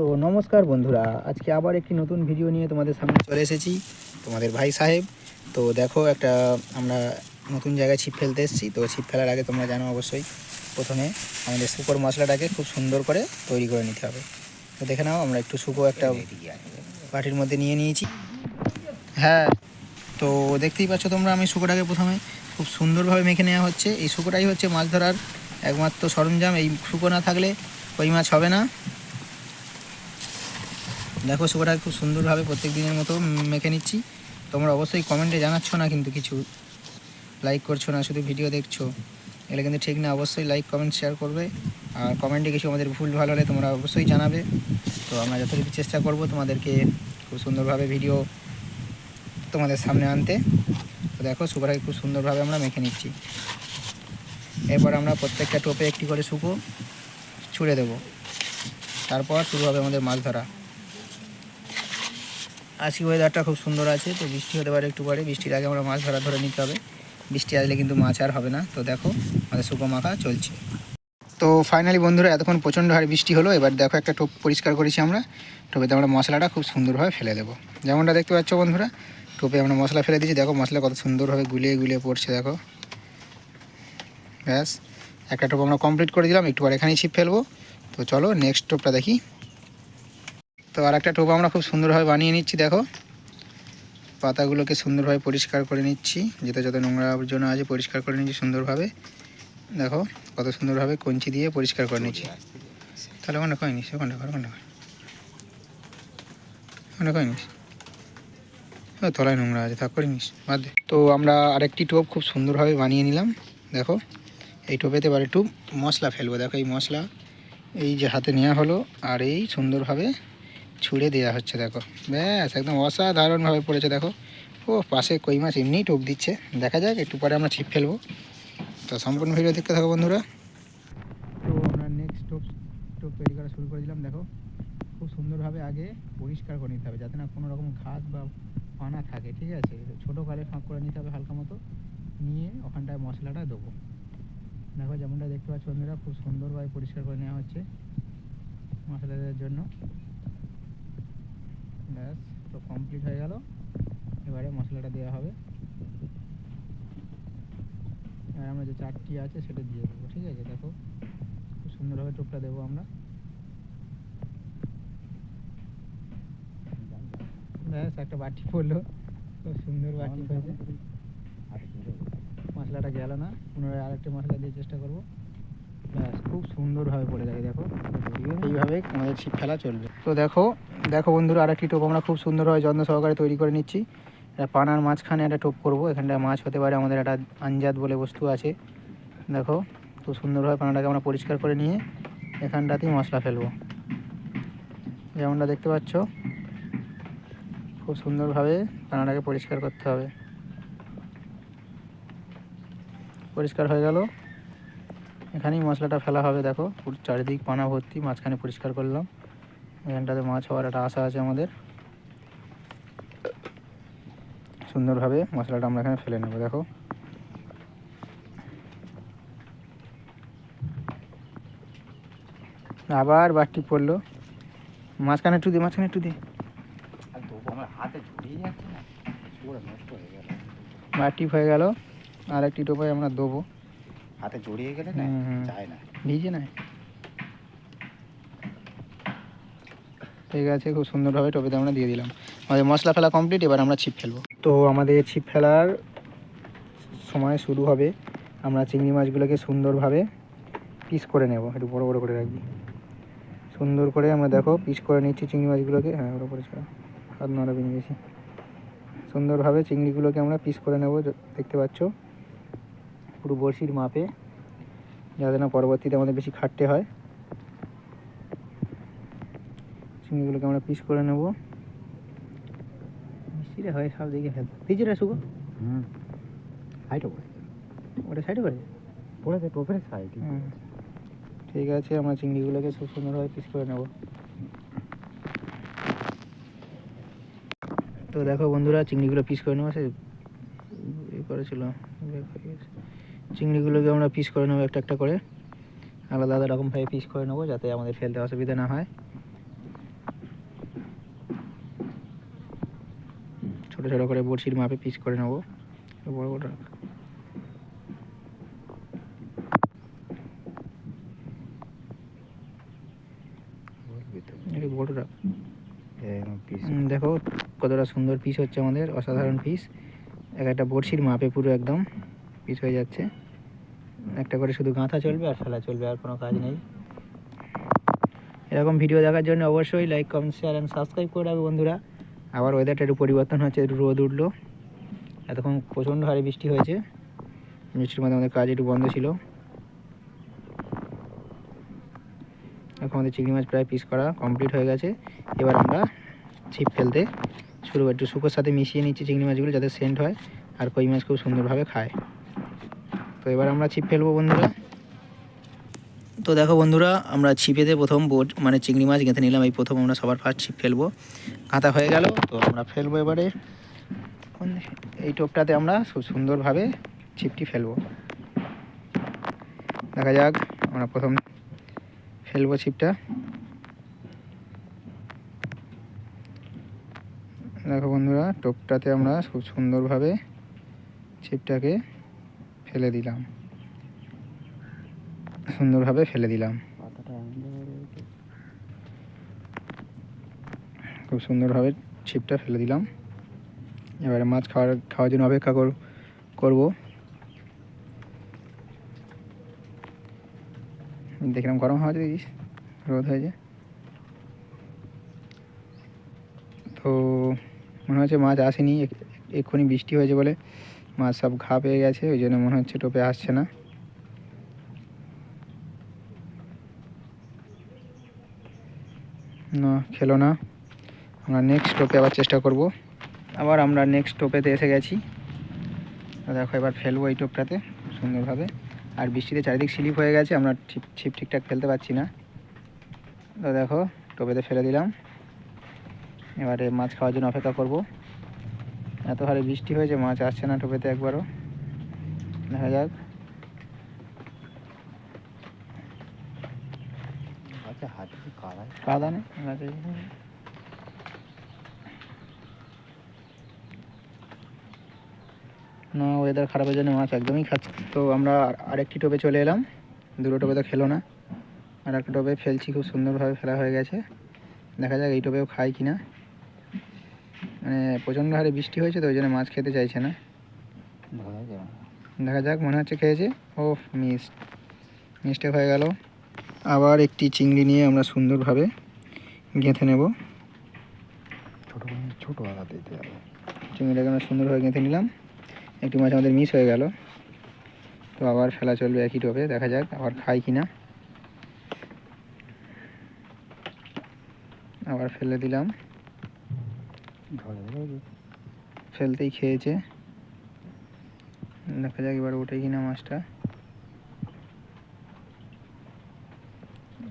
তো নমস্কার বন্ধুরা, আজকে আবার একটি নতুন ভিডিও নিয়ে তোমাদের সামনে চলে এসেছি, তোমাদের ভাই সাহেব। তো দেখো একটা আমরা নতুন জায়গায় ছিপ ফেলতে এসেছি, তো ছিপ ফেলার আগে তোমরা জানো অবশ্যই প্রথমে আমাদের শুকর মশলাটাকে খুব সুন্দর করে তৈরি করে নিতে হবে। তো দেখে নাও, আমরা একটু শুকো একটা বাটির মধ্যে নিয়ে নিয়েছি। হ্যাঁ তো দেখতেই পাচ্ছ তোমরা, আমি শুকোটাকে প্রথমে খুব সুন্দরভাবে মেখে নেওয়া হচ্ছে। এই শুকোটাই হচ্ছে মাছ ধরার একমাত্র সরঞ্জাম। এই শুকো না থাকলে ওই মাছ হবে না। দেখো শুকোটা খুব সুন্দরভাবে প্রত্যেক দিনের মতো মেখে নিচ্ছি। তোমরা অবশ্যই কমেন্টে জানাচ্ছ না কিন্তু কিছু। লাইক করছ না, শুধু ভিডিও দেখছ। এগুলো কিন্তু ঠিক না, অবশ্যই লাইক কমেন্ট শেয়ার করবে। আর কমেন্টে কিছু আমাদের ভুল, ভালো হলে তোমরা অবশ্যই জানাবে। তো আমরা যতটুকু চেষ্টা করব তোমাদেরকে খুব সুন্দরভাবে ভিডিও তোমাদের সামনে আনতে। তো দেখো শুকোটাকে খুব সুন্দরভাবে আমরা মেখে নিচ্ছি। এরপর আমরা প্রত্যেকটা টোপে একটি করে শুকো ছুঁড়ে দেবো। তারপর শুরু হবে আমাদের মাছ ধরা। আজকে ওয়েদারটা খুব সুন্দর আছে, তো বৃষ্টি হতে পারে একটু পরে। বৃষ্টির আগে আমরা মাছ ধরা ধরে নিতে হবে। বৃষ্টি আসলে কিন্তু মাছ আর হবে না। তো দেখো, আমাদের শুকো মাখা চলছে। তো ফাইনালি বন্ধুরা, এতক্ষণ প্রচণ্ড হারে বৃষ্টি হলো। এবার দেখো একটা টোপ পরিষ্কার করেছি আমরা। টোপেতে আমরা মশলাটা খুব সুন্দরভাবে ফেলে দেবো। যেমনটা দেখতে পাচ্ছ বন্ধুরা, টোপে আমরা মশলা ফেলে দিয়েছি। দেখো মশলা কত সুন্দরভাবে গুলিয়ে গুলিয়ে পড়ছে, দেখো। ব্যাস, একটা টোপ আমরা কমপ্লিট করে দিলাম। একটু পর এখানেই ছিপ ফেলব। তো চলো নেক্সট টোপটা দেখি। তো আর একটা টোপ আমরা খুব সুন্দরভাবে বানিয়ে নিচ্ছি, দেখো। পাতাগুলোকে সুন্দরভাবে পরিষ্কার করে নিচ্ছি যেটা যত নোংরা আবর্জনা আছে, পরিষ্কার করে নিচ্ছি সুন্দরভাবে। দেখো, কত সুন্দরভাবে কঞ্চি দিয়ে পরিষ্কার করে নিচ্ছি। তাহলে ওখানে কয় নিস ওখানে কর ওখানে ওখানে কয় নিস ও, তলায় নোংরা আছে, থাক, করে নিস, বাদ তো আমরা আরেকটি টোপ খুব সুন্দরভাবে বানিয়ে নিলাম, দেখো। এই টোপেতে এবার একটু মশলা ফেলব, দেখো এই মশলা। এই যে হাতে নেওয়া হলো, আর এই সুন্দরভাবে ছুঁড়ে দেওয়া হচ্ছে, দেখো। ব্যাস, একদম অসাধারণভাবে পড়েছে, দেখো। ও, পাশে কই মাছ এমনিই টোপ দিচ্ছে। দেখা যাক, একটু পরে আমরা ছিপ ফেলব। তো সম্পূর্ণ ভিডিও দেখতে থাকো, বন্ধুরা। তো আমরা নেক্সট টোপ টোপ তৈরি করা শুরু করে দিলাম দেখো। খুব সুন্দরভাবে আগে পরিষ্কার করে নিতে হবে, যাতে না কোনো রকম ঘাস বা পানা থাকে, ঠিক আছে? ছোটো কালে ফাঁক করে নিতে হবে হালকা মতো। নিয়ে ওখানটায় মশলাটা দেবো। দেখো, যেমনটা দেখতে পাচ্ছ বন্ধুরা, খুব সুন্দরভাবে পরিষ্কার করে নেওয়া হচ্ছে মশলা দেওয়ার জন্য। ব্যাস তো কমপ্লিট হয়ে গেল। এবারে মশলাটা দেওয়া হবে। এবার আমরা যে চারটি আছে সেটা দিয়ে দেবো ঠিক আছে? দেখো খুব সুন্দরভাবে টোপটা দেবো আমরা। ব্যাস একটা বাটি পড়ল। খুব সুন্দর বাটি হয়েছে। মশলাটা গেল না। পুনরায় আরেকটি মশলা দিয়ে চেষ্টা করব। ব্যাস খুব সুন্দরভাবে পড়ে যায় দেখো। এইভাবে আমাদের ছিপ ফেলা চলবে। তো দেখো দেখো বন্ধুরা আরেকটি টোপ আমরা খুব সুন্দরভাবে যত্ন সহকারে তৈরি করে নিচ্ছি। এটা পানার মাঝখানে একটা টোপ করব এখানটায় মাছ হতে পারে আমাদের একটা আঞ্জাদ বলে বস্তু আছে। দেখো খুব সুন্দরভাবে পানাটাকে আমরা পরিষ্কার করে নিয়ে এখানটাতেই মশলা ফেলব। যেমনটা দেখতে পাচ্ছ খুব সুন্দরভাবে পানাটাকে পরিষ্কার করতে হবে। পরিষ্কার হয়ে গেল। এখানেই মশলাটা ফেলা হবে দেখো। পুরো চারিদিক পানা ভর্তি মাঝখানে পরিষ্কার করলাম। এখানটাতে মাছ হওয়ার একটা আশা আছে আমাদের। সুন্দরভাবে মশলাটা আমরা এখানে ফেলে নেব দেখো। আবার বাটি পড়ল। মাঝখানে একটু দিয়ে মাঝখানে একটু দিয়ে হয়ে বাটি হয়ে গেল। আর একটি টোপায় আমরা দেবো। হাতে জড়িয়ে গেলে না। যায় না। ভিজে না ঠিক আছে খুব সুন্দরভাবে টোপেতে আমরা দিয়ে দিলাম। আমাদের মশলা ফেলা কমপ্লিট এবার আমরা ছিপ ফেলব। তো আমাদের ছিপ ফেলার সময় শুরু হবে। আমরা চিংড়ি মাছগুলোকে সুন্দরভাবে পিস করে নেব। একটু বড় বড় করে রাখবি। সুন্দর করে আমরা দেখো পিস করে নিচ্ছি চিংড়ি মাছগুলোকে। হ্যাঁ ওর উপরে ছাড়া হাত নড়াবি নিয়ে গেছি সুন্দরভাবে চিংড়িগুলোকে আমরা পিস করে নেব দেখতে পাচ্ছ? পুরো বড়শির মাপে। যাতে না পরবর্তীতে আমাদের বেশি খাটতে হয়। চিংড়িগুলোকে আমরা পিস করে নেব। মিষ্টিটা হয় সব দিকে ফেল। দিয়েছি রে শুভ হুম সাইডে পড়ে ওটা সাইডে করে পড়েছে টোপের সাইড। ঠিক আছে আমরা চিংড়িগুলোকে খুব সুন্দরভাবে পিস করে নেব। তো দেখো বন্ধুরা চিংড়িগুলো পিস করে নেব। সে করেছিল। চিংড়িগুলোকে আমরা পিস করে নেব একটা একটা করে। আলাদা আলাদা রকমভাবে পিস করে নেব যাতে আমাদের ফেলতে অসুবিধা না হয়। ছোটো ছোটো করে বড়শির মাপে পিস করে নেব। বড় বড় দেখো কতটা সুন্দর পিস হচ্ছে আমাদের, অসাধারণ পিস এক একটা বড়শির মাপে পুরো একদম। পিস হয়ে যাচ্ছে। একটা করে শুধু গাঁথা চলবে আর ফেলা চলবে, আর কোনো কাজ নেই। এরকম ভিডিও দেখার জন্য অবশ্যই like comment share and subscribe করে রাখবে বন্ধুরা। আবার ওয়েদারটা একটু পরিবর্তন হচ্ছে, একটু রোদ উঠল। এতক্ষণ প্রচণ্ড হারে বৃষ্টি হয়েছে। বৃষ্টির মধ্যে আমাদের কাজ একটু বন্ধ ছিল। এখন আমাদের চিংড়ি মাছ প্রায় পিস করা কমপ্লিট হয়ে গেছে। এবার আমরা ছিপ ফেলতে শুরু। একটু শুকোর সাথে মিশিয়ে নিচ্ছি চিংড়ি মাছগুলো যাতে সেন্ট হয়, আর কই মাছ খুব সুন্দরভাবে খায়। তো এবার আমরা ছিপ ফেলব বন্ধুরা। তো দেখো বন্ধুরা আমরা ছিপেতে প্রথম বোট মানে চিংড়ি মাছ গেঁথে নিলাম। এই প্রথম আমরা সবার ফার্স্ট ছিপ ফেলব। কাঁথা হয়ে গেল। তো আমরা ফেলব এবারে। এই টোপটাতে আমরা খুব সুন্দরভাবে ছিপটি ফেলব। দেখা যাক আমরা প্রথম ফেলব ছিপটা। দেখো বন্ধুরা টোপটাতে আমরা খুব সুন্দরভাবে ছিপটাকে ফেলে দিলাম। সুন্দরভাবে ফেলে দিলাম। খুব সুন্দরভাবে ছিপটা ফেলে দিলাম। এবারে মাছ খাওয়ার খাওয়ার জন্য অপেক্ষা কর করব। দেখলাম গরম হাওয়া দেখিস রোদ হয়েছে তো মনে হচ্ছে মাছ আসেনি এক- এক্ষুনি বৃষ্টি হয়েছে বলে মাছ সব ঘা পেয়ে গেছে, ওই জন্য মনে হচ্ছে টোপে আসছে না। না, খেলো না। আমরা নেক্সট টোপে আবার চেষ্টা করব। আবার আমরা নেক্সট টোপেতে এসে গেছি। দেখো, এবার ফেলব এই টোপটাতে সুন্দরভাবে। আর বৃষ্টিতে চারিদিক স্লিপ হয়ে গেছে, আমরা ছিপ ছিপ ঠিকঠাক ফেলতে পারছি না। তো দেখো, টোপেতে ফেলে দিলাম। এবারে মাছ খাওয়ার জন্য অপেক্ষা করব। এত হারে বৃষ্টি হয়েছে মাছ আসছে না টোপেতে একবারও। দেখা যাক। আচ্ছা কাদা? নেই না ওয়েদার খারাপের জন্য মাছ একদমই খাচ্ছে তো আমরা আর- আরেকটি টোপে চলে এলাম। দুটো টোপে তো খেলো না। আর একটা টোপে ফেলছি খুব সুন্দরভাবে ফেলা হয়ে গেছে। দেখা যাক এই টোপেও খায় কি না মানে প্রচণ্ড হারে বৃষ্টি হয়েছে তো ওই জন্য মাছ খেতে চাইছে না। দেখা যাক মনে হচ্ছে খেয়েছে। ও মিস মিস্টেক হয়ে গেল। আবার একটি চিংড়ি নিয়ে আমরা সুন্দরভাবে গেঁথে নেব। ছোটো ছোটো আঘাত চিংড়িটাকে আমরা সুন্দরভাবে গেঁথে নিলাম। একটি মাছ আমাদের মিস হয়ে গেল। তো আবার ফেলা চলবে একই টোপে দেখা যাক আবার খাই কি না। আবার ফেলে দিলাম। ফেলতেই খেয়েছে। দেখা যাক এবার ওঠে কিনা মাছটা।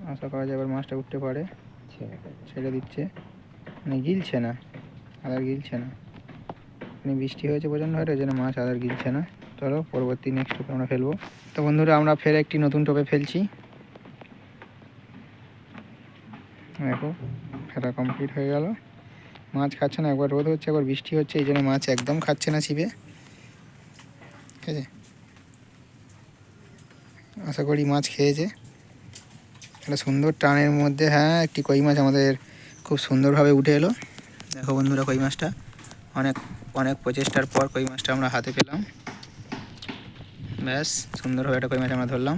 আশা করা যায় এবার মাছটা উঠতে পারে। ছেড়ে দিচ্ছে। মানে গিলছে না। আদার গিলছে না। মানে বৃষ্টি হয়েছে প্রচণ্ড ওই জন্য মাছ আদার গিলছে না। চলো, পরবর্তী নেক্সট টোপে আমরা ফেলব। তো বন্ধুরা, আমরা ফের একটি নতুন টোপে ফেলছি। দেখো ফেলা কমপ্লিট হয়ে গেল। মাছ খাচ্ছে না, একবার রোদ হচ্ছে, একবার বৃষ্টি হচ্ছে, এই জন্য মাছ একদম খাচ্ছে না ছিপে। ঠিক আছে? আশা করি মাছ খেয়েছে। একটা সুন্দর টানের মধ্যে হ্যাঁ একটি কই মাছ আমাদের খুব সুন্দরভাবে উঠে এলো। দেখো বন্ধুরা কই মাছটা। অনেক অনেক প্রচেষ্টার পর কই মাছটা আমরা হাতে পেলাম। ব্যাস, সুন্দরভাবে একটা কই মাছ আমরা ধরলাম।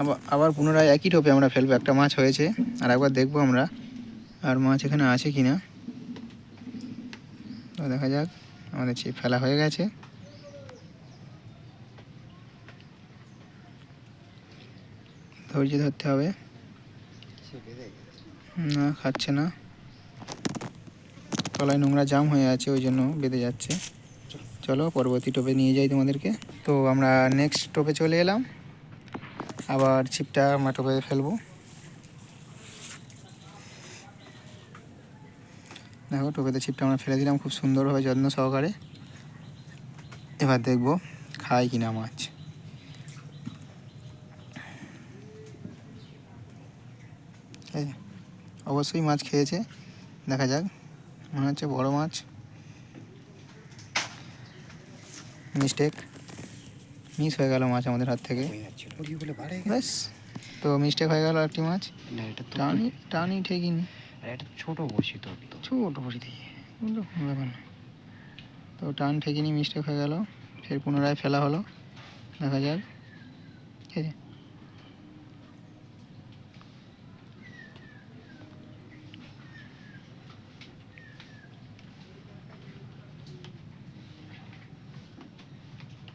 আবার আবার পুনরায় একই টোপে আমরা ফেলব, একটা মাছ হয়েছে। আর একবার দেখব আমরা, আর মাছ এখানে আছে কি না দেখা যাক, আমাদের ছিপ ফেলা হয়ে গেছে। ধৈর্য ধরতে হবে। না, খাচ্ছে না। তলায় নোংরা জাম হয়ে আছে, ওই জন্য বেঁধে যাচ্ছে। চলো, পরবর্তী টোপে নিয়ে যাই তোমাদেরকে। তো আমরা নেক্সট টোপে চলে এলাম। আবার ছিপটা আমরা টোপে ফেলব। দেখো টোপেতে ছিপটা আমরা ফেলে দিলাম খুব সুন্দরভাবে যত্ন সহকারে। এবার দেখব খায় কিনা মাছ। অবশ্যই মাছ খেয়েছে দেখা যাক মনে হচ্ছে বড় মাছ। মিস্টেক মিস হয়ে গেল মাছ আমাদের হাত থেকে। ব্যাস তো মিস্টেক হয়ে গেল একটি মাছ। টানি টানি ঠিকই নি আর এটা ছোট বসি তো ছোট বসি থেকে কোনো ব্যাপার না। তো টান ঠেকিনি মিস্টেক হয়ে গেল। ফের পুনরায় ফেলা হলো। দেখা যাক। ঠিক আছে।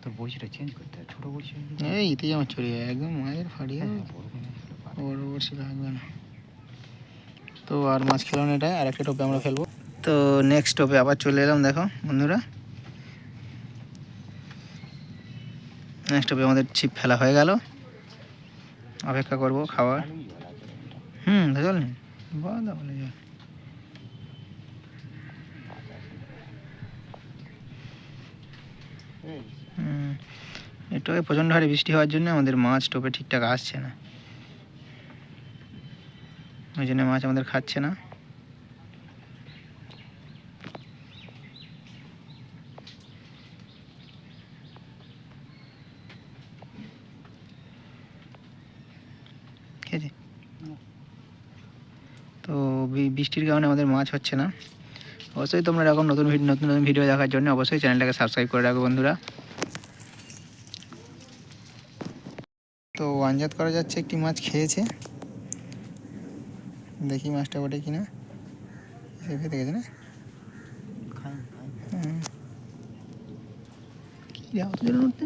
তোর বসিটা চেঞ্জ করতে হবে ছোট বসি এই ইতেই আমার চলে যায় একদম মায়ের ফাড়িয়ে। হ্যাঁ, বড় বড়শি লাগবে না। তো আর মাছ খেলো না এটা, আর একটা টোপে আমরা ফেলব তো নেক্সট টোপে আবার চলে এলাম, দেখো বন্ধুরা। নেক্সট টোপে আমাদের ছিপ ফেলা হয়ে গেল। অপেক্ষা করব খাওয়ার। হুম বাদা বলে হুম, একটু প্রচণ্ড হারে বৃষ্টি হওয়ার জন্য আমাদের মাছ টোপে ঠিকঠাক আসছে না। ওই জন্য মাছ আমাদের খাচ্ছে না। তো বৃষ্টির কারণে আমাদের মাছ হচ্ছে না। অবশ্যই তোমরা এরকম নতুন নতুন নতুন ভিডিও দেখার জন্য অবশ্যই চ্যানেলটাকে সাবস্ক্রাইব করে রাখো বন্ধুরা। তো আনজাত করা যাচ্ছে একটি মাছ খেয়েছে? দেখি মাছটা ওঠে কিনা। সে ফেতে গেছে না। কি যাও তো উঠতে